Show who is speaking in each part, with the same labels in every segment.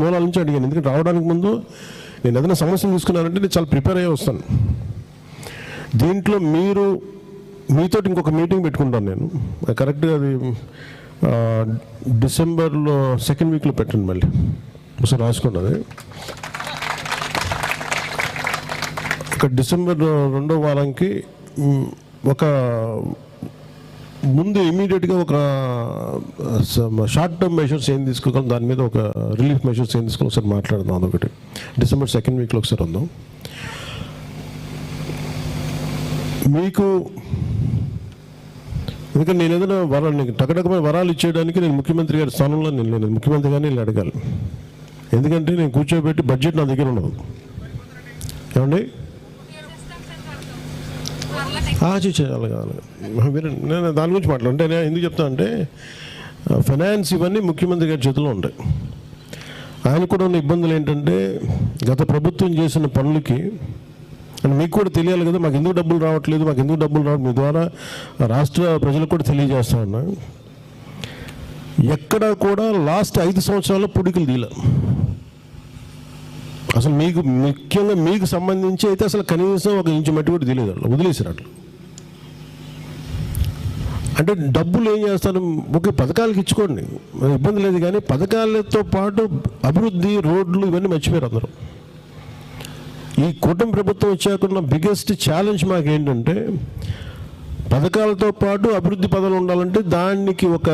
Speaker 1: మూలాల నుంచి అడిగాను. ఎందుకంటే రావడానికి ముందు నేను ఏదైనా సమస్యలు తీసుకున్నానంటే నేను చాలా ప్రిపేర్ అయ్యి వస్తాను. దీంట్లో మీరు మీతో ఇంకొక మీటింగ్ పెట్టుకుంటాను నేను. కరెక్ట్గా అది డిసెంబర్లో సెకండ్ వీక్లో పెట్టండి మళ్ళీ. ఒకసారి రాసుకున్నది ఒక డిసెంబర్ రెండో వారానికి ఒక ముందు ఇమీడియట్గా ఒక షార్ట్ టర్మ్ మెషర్స్ ఏం తీసుకోగలం? దాని మీద ఒక రిలీఫ్ మెషర్స్ ఏం తీసుకోవాలి ఒకసారి మాట్లాడదాం అదొకటి. డిసెంబర్ సెకండ్ వీక్లో ఒకసారి ఉందాం. మీకు ఎందుకంటే నేను ఏదైనా వరాలు నీకు టకటకమైన వరాలు ఇచ్చేయడానికి నేను ముఖ్యమంత్రి గారి స్థానంలో నేను లేను. ముఖ్యమంత్రి గారిని వెళ్ళి అడగాలి. ఎందుకంటే నేను కూర్చోబెట్టి బడ్జెట్ నా దగ్గర ఉండదు. ఏమండి? ఆచి చేయాలి కాదు మీరు నేను దాని గురించి మాట్లాడు అంటే నేను ఎందుకు చెప్తా అంటే ఫైనాన్స్ ఇవన్నీ ముఖ్యమంత్రి గారి చేతిలో ఉంటాయి. ఆయన కూడా ఉన్న ఇబ్బందులు ఏంటంటే గత ప్రభుత్వం చేసిన పనులకి అని మీకు కూడా తెలియాలి కదా మాకు ఎందుకు డబ్బులు రావట్లేదు మాకు ఎందుకు డబ్బులు రావట్లేదు మీ ద్వారా రాష్ట్ర ప్రజలకు కూడా తెలియజేస్తా ఉన్నా. ఎక్కడ కూడా లాస్ట్ ఐదు సంవత్సరాల్లో పుడికలు తీల అసలు మీకు ముఖ్యంగా మీకు సంబంధించి అయితే అసలు కనీసం ఒక ఇంచు మట్టి కూడా తెలియదు అట్లా వదిలేసారు అట్లా. అంటే డబ్బులు ఏం చేస్తాను? ఒక పథకాలకు ఇచ్చుకోండి. ఇబ్బంది లేదు కానీ పథకాలతో పాటు అభివృద్ధి రోడ్లు ఇవన్నీ మర్చిపోయారు అందరూ. ఈ కూటమి ప్రభుత్వం వచ్చాకున్న బిగ్గెస్ట్ ఛాలెంజ్ మాకు ఏంటంటే పథకాలతో పాటు అభివృద్ధి పదాలు ఉండాలంటే దానికి ఒక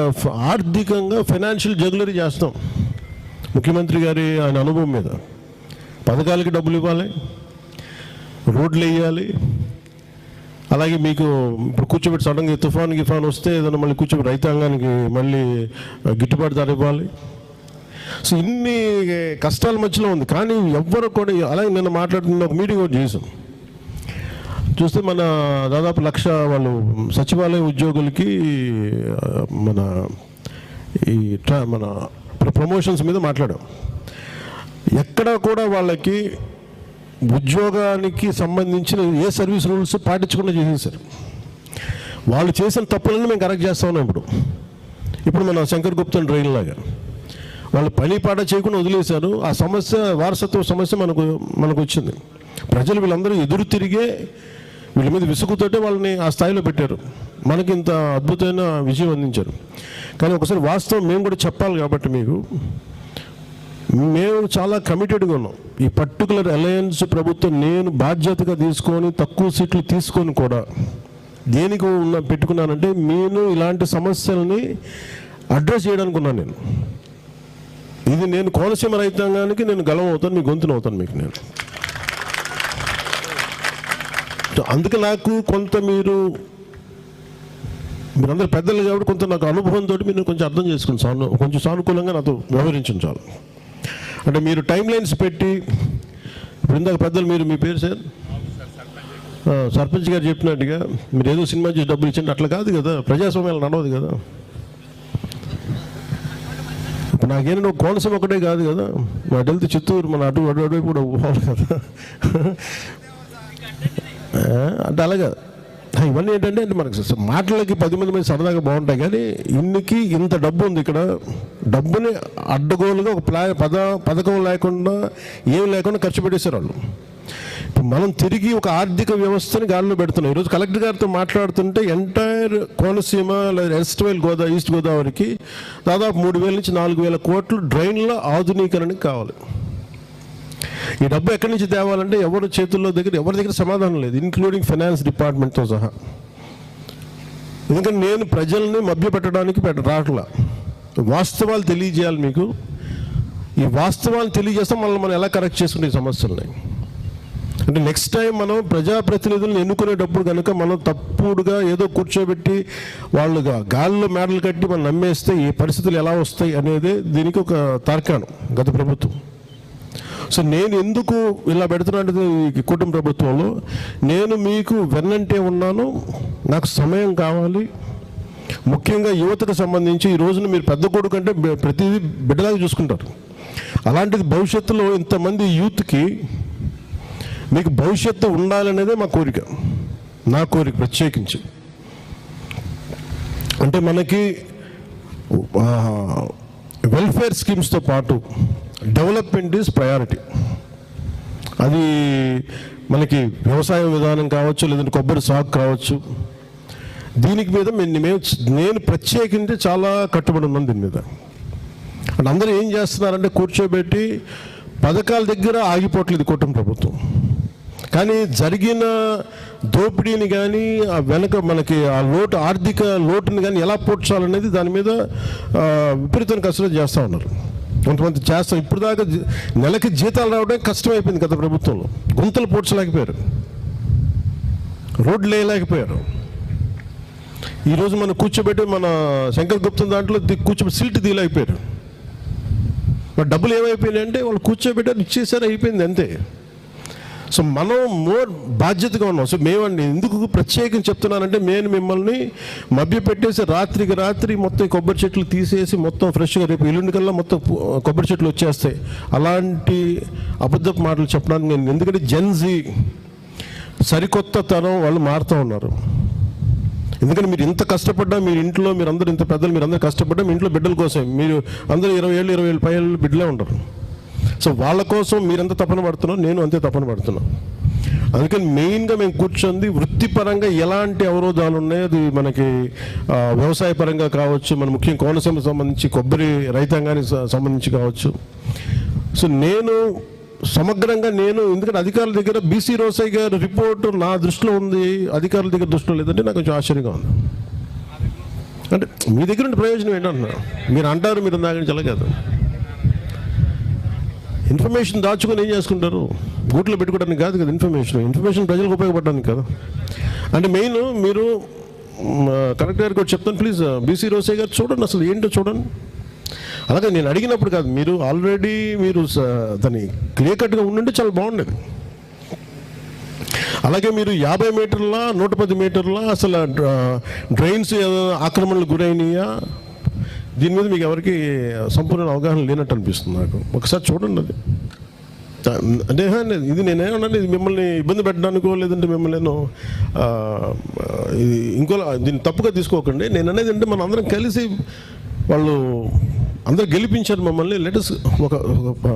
Speaker 1: ఆర్థికంగా ఫైనాన్షియల్ జగులరీ చేస్తాం. ముఖ్యమంత్రి గారి ఆయన అనుభవం మీద. పథకాలకి డబ్బులు ఇవ్వాలి రోడ్లు వేయాలి అలాగే మీకు ఇప్పుడు కూర్చోబెట్టి సడన్గా తుఫాన్ గిఫాన్ వస్తే ఏదైనా మళ్ళీ కూర్చోబెట్టి రైతాంగానికి మళ్ళీ గిట్టుబాటు ధర ఇవ్వాలి. సో ఇన్ని కష్టాల మధ్యలో ఉంది. కానీ ఎవ్వరు కూడా అలాగే నిన్న మాట్లాడుతున్న ఒక మీటింగ్ కూడా చేసాం చూస్తే మన దాదాపు లక్ష వాళ్ళు సచివాలయ ఉద్యోగులకి మన ఈ ట్రా మన ప్రమోషన్స్ మీద మాట్లాడాం. ఎక్కడ కూడా వాళ్ళకి ఉద్యోగానికి సంబంధించిన ఏ సర్వీస్ రూల్స్ పాటించకుండా చేసేసారు వాళ్ళు చేసిన తప్పులను మేము కరెక్ట్ చేస్తా ఉన్నాం ఇప్పుడు. ఇప్పుడు మన శంకర్ గుప్తన్ ట్రైన్ లాగా. వాళ్ళు పని పాట చేయకుండా వదిలేశారు. ఆ సమస్య వారసత్వ సమస్య మనకు మనకు వచ్చింది. ప్రజలు వీళ్ళందరూ ఎదురు తిరిగే వీళ్ళ మీద విసుగుతోటే వాళ్ళని ఆ స్థాయిలో పెట్టారు. మనకి ఇంత అద్భుతమైన విజయం అందించారు. కానీ ఒకసారి వాస్తవం మేము కూడా చెప్పాలి కాబట్టి మీకు. మేము చాలా కమిటెడ్గా ఉన్నాం. ఈ పర్టికులర్ అలయన్స్ ప్రభుత్వం నేను బాధ్యతగా తీసుకొని తక్కువ సీట్లు తీసుకొని కూడా దేనికి ఉన్న పెట్టుకున్నానంటే నేను ఇలాంటి సమస్యల్ని అడ్రస్ చేయడానికి ఉన్నాను నేను. ఇది నేను కోనసీమ రైతాంగానికి నేను గలం అవుతాను మీ గొంతున అవుతాను మీకు నేను. అందుకే నాకు కొంత మీరు మీరందరూ పెద్దలు కాబట్టి కొంత నాకు అనుభవంతో మీరు కొంచెం అర్థం చేసుకుని సాను కొంచెం సానుకూలంగా నాతో వ్యవహరించండి చాలు. అంటే మీరు టైం లైన్స్ పెట్టి ఇప్పుడు ఇందాక పెద్దలు మీరు మీ పేరు సార్? సర్పంచ్ గారు చెప్పినట్టుగా మీరు ఏదో సినిమా చేసి డబ్బులు ఇచ్చండి అట్లా కాదు కదా ప్రజాస్వామ్యాలు నడవదు కదా. ఇప్పుడు నాకేంటంటే కోనసీమ ఒకటే కాదు కదా మా వెళ్తే చిత్తూరు మన అటు అటు అటువైపు కూడా పోవాలి కదా. అంటే అలాగా. ఇవన్నీ ఏంటంటే మనకు మాటలకి పది మంది మంది సరదాగా బాగుంటాయి కానీ ఇన్నికి ఇంత డబ్బు ఉంది ఇక్కడ. డబ్బుని అడ్డగోలుగా ఒక ప్లా పద పథకం లేకుండా ఏం లేకుండా ఖర్చు పెట్టేశారు వాళ్ళు. ఇప్పుడు మనం తిరిగి ఒక ఆర్థిక వ్యవస్థని గాలిలో పెడుతున్నాం. ఈరోజు కలెక్టర్ గారితో మాట్లాడుతుంటే ఎంటైర్ కోనసీమ లేదా వెస్ట్ వైల్ గోదావరి ఈస్ట్ గోదావరికి దాదాపు మూడు వేల నుంచి నాలుగు వేల కోట్లు డ్రైన్ల ఆధునీకరణకి కావాలి. ఈ డబ్బు ఎక్కడి నుంచి తేవాలంటే ఎవరి చేతుల్లో దగ్గర ఎవరి దగ్గర సమాధానం లేదు ఇంక్లూడింగ్ ఫైనాన్స్ డిపార్ట్మెంట్తో సహా. ఎందుకంటే నేను ప్రజల్ని మభ్యపెట్టడానికి పెట్ట రావట్లా వాస్తవాలు తెలియజేయాలి మీకు. ఈ వాస్తవాలు తెలియజేస్తాం మనల్ని మనం ఎలా కరెక్ట్ చేసుకునే ఈ సమస్యల్ని? అంటే నెక్స్ట్ టైం మనం ప్రజాప్రతినిధులను ఎన్నుకునేటప్పుడు కనుక మనం తప్పుడుగా ఏదో కూర్చోబెట్టి వాళ్ళుగా గాల్లో మేడలు కట్టి మనం నమ్మేస్తే ఈ పరిస్థితులు ఎలా వస్తాయి అనేది దీనికి ఒక తార్కాణం గత ప్రభుత్వం. సో నేను ఎందుకు ఇలా పెడుతున్నాను ఈ కుటుంబ ప్రభుత్వంలో నేను మీకు వెన్నంటే ఉన్నాను నాకు సమయం కావాలి. ముఖ్యంగా యువతకు సంబంధించి ఈ రోజున మీరు పెద్ద కొడుకు అంటే ప్రతిదీ బిడ్డలాగా చూసుకుంటారు. అలాంటిది భవిష్యత్తులో ఇంతమంది యూత్కి మీకు భవిష్యత్తు ఉండాలనేదే మా కోరిక. నా కోరిక ప్రత్యేకించి. అంటే మనకి వెల్ఫేర్ స్కీమ్స్తో పాటు డెవలప్మెంట్ ఈజ్ ప్రయారిటీ అది మనకి వ్యవసాయ విధానం కావచ్చు లేదంటే కొబ్బరి సాగు కావచ్చు. దీనికి మీద మేము మేము నేను ప్రత్యేకించి చాలా కట్టుబడి ఉన్నాను దీని మీద. అంటే అందరూ ఏం చేస్తున్నారంటే కూర్చోబెట్టి పథకాల దగ్గర ఆగిపోవట్లేదు కూటమి ప్రభుత్వం. కానీ జరిగిన దోపిడీని కానీ ఆ వెనక మనకి ఆ లోటు ఆర్థిక లోటుని కానీ ఎలా పూడ్చాలనేది దాని మీద విపరీతం విపరీతమైన కసరత్తు చేస్తూ ఉన్నారు. కొంతమంది చేస్తాం ఇప్పుడు దాకా నెలకి జీతాలు రావడం కష్టమైపోయింది గత ప్రభుత్వంలో. గుంతలు పూడ్చలేకపోయారు. రోడ్లు వేయలేకపోయారు. ఈరోజు మనం కూర్చోబెట్టి మన శంకర్ గుప్తం దాంట్లో ది- కూర్చోబెట్టి సిల్ట్ తీయలేకపోయారు. మరి డబ్బులు ఏమైపోయినాయి అంటే వాళ్ళు కూర్చోబెట్టారు ఇచ్చేసారు అయిపోయింది అంతే. సో మనం మోర్ బాధ్యతగా ఉన్నాం. సో మేమండి ఎందుకు ప్రత్యేకంగా చెప్తున్నానంటే నేను మిమ్మల్ని మభ్య పెట్టేసి రాత్రికి రాత్రి మొత్తం కొబ్బరి చెట్లు తీసేసి మొత్తం ఫ్రెష్గా రేపు ఎల్లుండి కల్లా మొత్తం కొబ్బరి చెట్లు వచ్చేస్తాయి. అలాంటి అబద్ధపు మాటలు చెప్పడానికి నేను ఎందుకంటే జెన్జీ సరికొత్త తరం వాళ్ళు మారుతూ ఉన్నారు. ఎందుకంటే మీరు ఇంత కష్టపడ్డా మీరు ఇంట్లో మీరు అందరూ ఇంత పెద్దలు మీరు అందరూ కష్టపడ్డా మీ ఇంట్లో బిడ్డల కోసం మీరు అందరూ ఇరవై ఏళ్ళు ఇరవై ఏళ్ళు పై ఏళ్ళు బిడ్డలే ఉంటారు సో వాళ్ళ కోసం మీరెంత తపన పడుతున్నారో నేను అంతే తపన పడుతున్నాను అందుకని మెయిన్గా మేము కూర్చుంది వృత్తిపరంగా ఎలాంటి అవరోధాలు ఉన్నాయో అది మనకి వ్యవసాయ పరంగా కావచ్చు మన ముఖ్యం కోనసీమకు సంబంధించి కొబ్బరి రైతాంగానికి సంబంధించి కావచ్చు. సో నేను సమగ్రంగా నేను ఎందుకంటే అధికారుల దగ్గర బీసీ రోసయ్య గారి రిపోర్ట్ నా దృష్టిలో ఉంది అధికారుల దగ్గర దృష్టిలో లేదంటే నాకు కొంచెం ఆశ్చర్యంగా ఉంది. అంటే మీ దగ్గర ఉండే ప్రయోజనం ఏంటంటున్నా మీరు అంటారు మీరు దాని నుంచి కాదు. ఇన్ఫర్మేషన్ దాచుకొని ఏం చేసుకుంటారు? గూట్లో పెట్టుకోవడానికి కాదు కదా ఇన్ఫర్మేషన్ ఇన్ఫర్మేషన్ ప్రజలకు ఉపయోగపడడానికి కదా. అంటే మెయిన్ మీరు కలెక్టర్ గారికి చెప్తాను ప్లీజ్ బీసీ రోసే గారు చూడండి అసలు ఏంటో చూడండి. అలాగే నేను అడిగినప్పుడు కాదు మీరు ఆల్రెడీ మీరు దాన్ని క్లియర్ కట్గా ఉండుంటే చాలా బాగుండేది. అలాగే మీరు యాభై మీటర్ల నూట పది మీటర్ల అసలు డ్రైన్స్ ఆక్రమణలు గురైనయా? దీని మీద మీకు ఎవరికి సంపూర్ణ అవగాహన లేనట్టు అనిపిస్తుంది నాకు. ఒకసారి చూడండి అది. అంటే ఇది నేనేమన్నా ఇది మిమ్మల్ని ఇబ్బంది పెట్టడానికో లేదంటే మిమ్మల్ని నేను ఇది ఇంకోలా దీన్ని తప్పుగా తీసుకోకండి. నేను అనేది అంటే మనం అందరం కలిసి వాళ్ళు అందరూ గెలిపించారు మమ్మల్ని. లెటర్స్ ఒక ఒక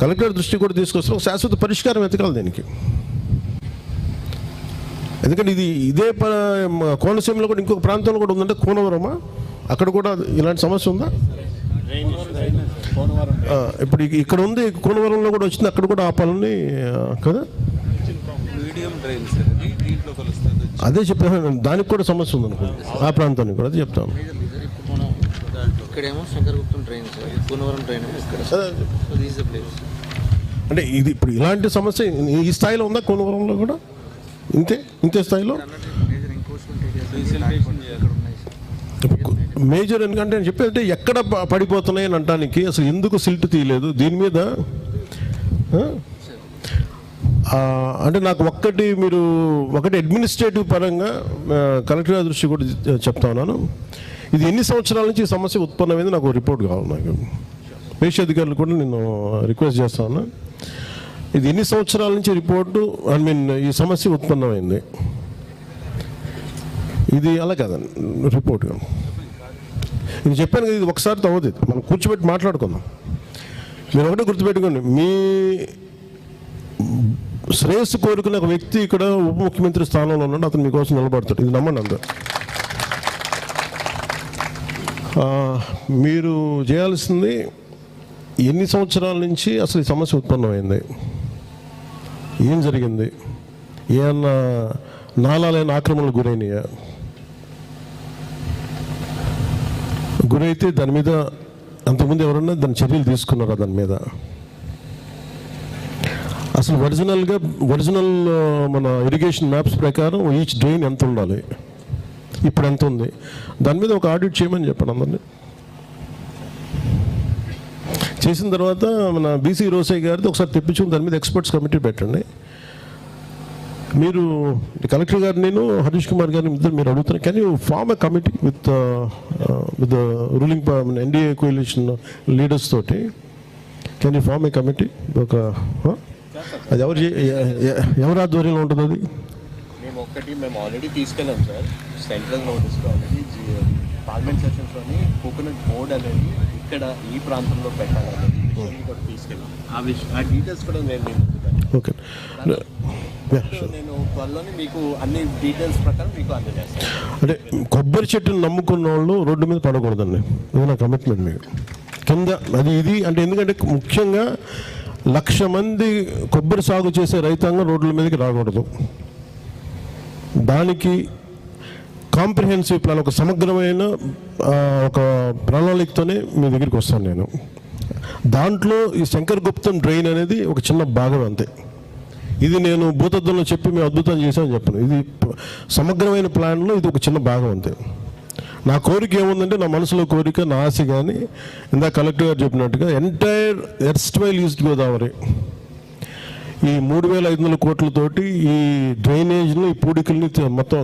Speaker 1: కలెక్టర్ దృష్టి కూడా తీసుకొస్తే ఒక శాశ్వత పరిష్కారం వెతకాలి దీనికి. ఎందుకంటే ఇది ఇదే కోనసీమలో కూడా ఇంకొక ప్రాంతంలో కూడా ఉందంటే కోనవరమా? అక్కడ కూడా ఇలాంటి సమస్య ఉందా? ఇప్పుడు ఇక- ఇక్కడ ఉంది కోనవరంలో కూడా వచ్చింది అక్కడ కూడా ఆపాలని కదా?
Speaker 2: అది
Speaker 1: చెప్పాను దానికి కూడా సమస్య ఉంది అనుకోండి ఆ ప్రాంతానికి కూడా అదే చెప్తాను.
Speaker 3: ఇప్పుడు మనం దాంట్లో ఇక్కడేమో శంకరగుప్తం ట్రైన్ ట్రైన్
Speaker 1: అంటే ఇది ఇప్పుడు ఇలాంటి సమస్య ఈ- ఈ స్థాయిలో ఉందా కోనవరంలో కూడా? ఇంతే ఇంతే స్థాయిలో?
Speaker 3: మేజర్
Speaker 1: ఎందుకంటే నేను చెప్పేది ఎక్కడ పడిపోతున్నాయని పడిపోతున్నాయి అని అనటానికి అసలు ఎందుకు సిల్ట్ తీయలేదు? దీని మీద అంటే నాకు ఒక్కటి మీరు ఒకటి అడ్మినిస్ట్రేటివ్ పరంగా కలెక్టర్ దృష్టి కూడా చెప్తా ఉన్నాను. ఇది ఎన్ని సంవత్సరాల నుంచి ఈ సమస్య ఉత్పన్నమైంది నాకు రిపోర్ట్ కావాలి నాకు. పేషి అధికారులు కూడా నేను రిక్వెస్ట్ చేస్తా ఉన్నా. ఇది ఎన్ని సంవత్సరాల నుంచి రిపోర్టు ఐ మీన్ ఈ సమస్య ఉత్పన్నమైంది? ఇది అలా కదండి రిపోర్ట్ నేను చెప్పాను కదా ఇది ఒకసారి తవ్వదు మనం కూర్చోబెట్టి మాట్లాడుకుందాం. మీరు ఒకటే గుర్తుపెట్టుకోండి మీ శ్రేయస్సు కోరుకునే ఒక వ్యక్తి ఇక్కడ ఉప ముఖ్యమంత్రి స్థానంలో ఉన్నాడు అతను మీకోసం నిలబడతాడు. ఇది నమ్మండి అందరు. మీరు చేయాల్సింది ఎన్ని సంవత్సరాల నుంచి అసలు ఈ సమస్య ఉత్పన్నమైంది? ఏం జరిగింది? ఏమన్నా నాలాలైన ఆక్రమణలు గురైనయా? గురైతే దాని మీద అంతకుముందు ఎవరన్నా దాని చర్యలు తీసుకున్నారా దాని మీద? అసలు ఒరిజినల్గా ఒరిజినల్ మన ఇరిగేషన్ మ్యాప్స్ ప్రకారం ఈచ్ డ్రైన్ ఎంత ఉండాలి? ఇప్పుడు ఎంత ఉంది? దాని మీద ఒక ఆడిట్ చేయమని చెప్పండి అందరినీ. చేసిన తర్వాత మన బీసీ రోసయ్య గారితో ఒకసారి తెప్పించుకుని దాని మీద ఎక్స్పర్ట్స్ కమిటీ పెట్టండి. మీరు కలెక్టర్ గారు నేను హరీష్ కుమార్ గారిని ఇద్దరు మీరు అడుగుతున్నారు. Can you form a committee with with ruling NDA coalition leaders తోటి? Can you form a committee ఒక? అది ఎవరు ఎవరి ఆధ్వర్యంలో ఉంటుంది అది?
Speaker 4: మేము ఒక్కటి మేము ఆల్రెడీ తీసుకెళ్ళాం సార్. సెంట్రల్ నోటీస్లో ఆల్రెడీ పార్లమెంట్ సెషన్స్లోని కోకోనట్ బోర్డ్ అనేది ఇక్కడ ఈ ప్రాంతంలో కూడా తీసుకెళ్ళాం. ఆ విషయం ఆ డీటెయిల్స్ కూడా నేను నేను చెప్తాను.
Speaker 1: ఓకే.
Speaker 4: నేను త్వరలోనే మీకు అన్ని డీటెయిల్స్ ప్రకారం మీకు అందజేస్తాను.
Speaker 1: అంటే కొబ్బరి చెట్టుని నమ్ముకున్న వాళ్ళు రోడ్డు మీద పడకూడదండి. ఇది నా కమిట్మెంట్ మీకు. కింద అది ఇది అంటే ఎందుకంటే ముఖ్యంగా లక్ష మంది కొబ్బరి సాగు చేసే రైతాంగం రోడ్ల మీదకి రాకూడదు. దానికి కాంప్రిహెన్సివ్ ప్లాన్ ఒక సమగ్రమైన ఒక ప్రణాళికతోనే మీ దగ్గరికి వస్తాను నేను. దాంట్లో ఈ శంకర్ గుప్తం డ్రైన్ అనేది ఒక చిన్న భాగం అంతే. ఇది నేను భూతద్దంలో చెప్పి మేము అద్భుతం చేశామని చెప్పను. ఇది సమగ్రమైన ప్లాన్లో ఇది ఒక చిన్న భాగం అంతే. నా కోరిక ఏముందంటే నా మనసులో కోరిక నా ఆశ కానీ ఇందాక కలెక్టర్ గారు చెప్పినట్టుగా entire erstwhile east Godavari. ఈ మూడు వేల ఐదు వందల కోట్లతోటి ఈ డ్రైనేజ్ని ఈ పూడికల్ని మొత్తం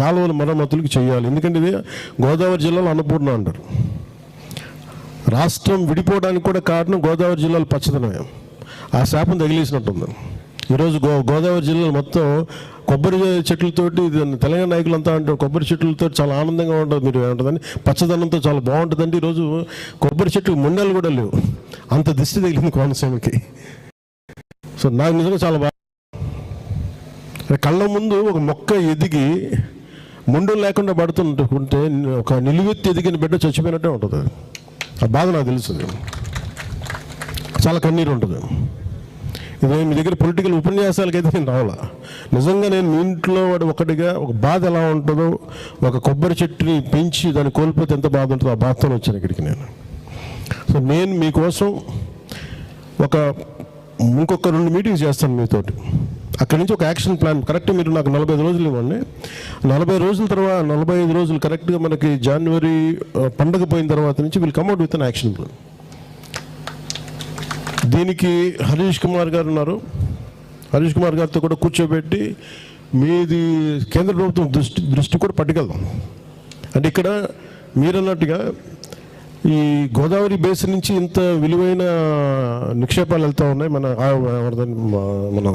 Speaker 1: కాలువల మరమ్మతులకి చేయాలి. ఎందుకంటే ఇది గోదావరి జిల్లాలో అన్నపూర్ణ అంటారు. రాష్ట్రం విడిపోవడానికి కూడా కారణం గోదావరి జిల్లాలో పచ్చదనమే. ఆ శాపం తగిలేసినట్టుంది. ఈరోజు గో గోదావరి జిల్లాలో మొత్తం కొబ్బరి చెట్లతోటి ఇది తెలంగాణ నాయకులంతా అంటారు కొబ్బరి చెట్లతో చాలా ఆనందంగా ఉంటుంది మీరు ఏమంటుందని పచ్చదనంతో చాలా బాగుంటుందండి ఈరోజు కొబ్బరి చెట్లు ముండలు కూడా లేవు. అంత దిష్టి తగిలింది కోనసీమకి. సో నాకు నిజంగా చాలా బాగా కళ్ళ ముందు ఒక మొక్క ఎదిగి ముండు లేకుండా పడుతుంటే ఒక నిలువెత్తి ఎదిగిన బిడ్డ చచ్చిపోయినట్టే ఉంటుంది. ఆ బాధ నాకు తెలుస్తుంది చాలా కన్నీరు ఉంటుంది. ఇదే మీ దగ్గర పొలిటికల్ ఉపన్యాసాలకైతే నేను రావాలా? నిజంగా నేను మీ ఇంట్లో వాడు ఒకటిగా ఒక బాధ ఎలా ఉంటుందో ఒక కొబ్బరి చెట్టుని పెంచి దాన్ని కోల్పోతే ఎంత బాధ ఉంటుందో ఆ బాధతో వచ్చాను ఇక్కడికి నేను. సో నేను మీకోసం ఒక ఇంకొక రెండు మీటింగ్స్ చేస్తాను మీతోటి. అక్కడి నుంచి ఒక యాక్షన్ ప్లాన్. కరెక్ట్ మీరు నాకు నలభై ఐదు రోజులు ఇవ్వండి. నలభై రోజుల తర్వాత నలభై ఐదు రోజులు కరెక్ట్గా మనకి జనవరి పండగ పోయిన తర్వాత నుంచి వీళ్ళు come up with an action plan దీనికి హరీష్ కుమార్ గారు ఉన్నారు. హరీష్ కుమార్ గారితో కూడా కూర్చోబెట్టి మీది కేంద్ర ప్రభుత్వం దృష్టి దృష్టి కూడా పట్టుకెళ్దాం. అంటే ఇక్కడ మీరన్నట్టుగా ఈ గోదావరి బేసిన్ నుంచి ఇంత విలువైన నిక్షేపాలు వెళ్తూ ఉన్నాయి మన మన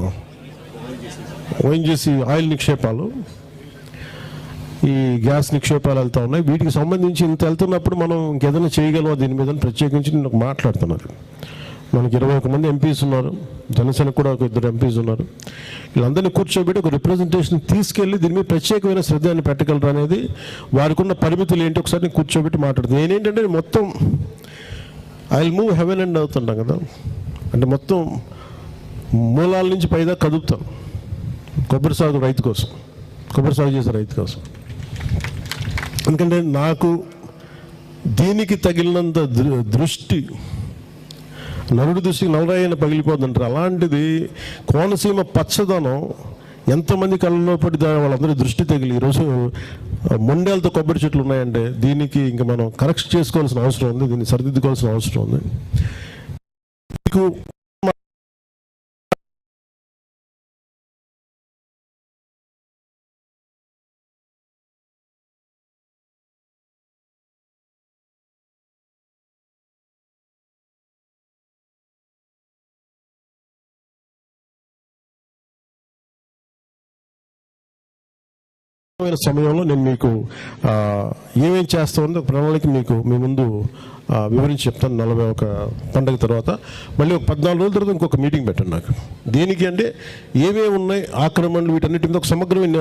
Speaker 1: ఓఎన్జిసి ఆయిల్ నిక్షేపాలు ఈ గ్యాస్ నిక్షేపాలు వెళ్తూ ఉన్నాయి. వీటికి సంబంధించి ఇంత వెళ్తున్నప్పుడు మనం ఇంకేదైనా చేయగలమా దీని మీద ప్రత్యేకించి నేను మాట్లాడుతున్నారు. మనకి ఇరవై ఒక మంది ఎంపీస్ ఉన్నారు. జనసేన కూడా ఒక ఇద్దరు ఎంపీస్ ఉన్నారు. వీళ్ళందరినీ కూర్చోబెట్టి ఒక రిప్రజెంటేషన్ తీసుకెళ్ళి దీని మీద ప్రత్యేకమైన శ్రద్ధని పెట్టగలరు అనేది వారికి ఉన్న పరిమితులు ఏంటి ఒకసారి నేను కూర్చోబెట్టి మాట్లాడుతుంది నేనేంటంటే మొత్తం ఐ మూవ్ హెవెన్ అండ్ అవుతుంటాం కదా. అంటే మొత్తం మూలాల నుంచి పైదా కదుపుతాను. కొబ్బరి సాగు రైతు కోసం. కొబ్బరి సాగు చేసే రైతు కోసం. ఎందుకంటే నాకు దీనికి తగిలినంత దృ- దృష్టి నరుడు దృష్టికి నవరాయన పగిలిపోద్దంటారు అలాంటిది కోనసీమ పచ్చదనం ఎంతమంది కళ్ళలో పడి దా- వాళ్ళందరి దృష్టి తగిలి ఈరోజు మొండేలతో కొబ్బరి చెట్లు ఉన్నాయంటే దీనికి ఇంకా మనం కరెక్ట్ చేసుకోవాల్సిన అవసరం ఉంది దీన్ని సరిదిద్దుకోవాల్సిన అవసరం ఉంది. మీకు అవసరమైన సమయంలో నేను మీకు ఆ, ఏమేం చేస్తామో ప్రణాళిక మీకు మీ ముందు వివరించి చెప్తాను నలభై ఒక పండుగ తర్వాత. మళ్ళీ ఒక పద్నాలుగు రోజుల తర్వాత ఇంకొక మీటింగ్ పెట్టండి నాకు. దేనికి అంటే ఏమేమి ఉన్నాయి ఆక్రమణలు వీటన్నిటి మీద ఒక సమగ్రమైన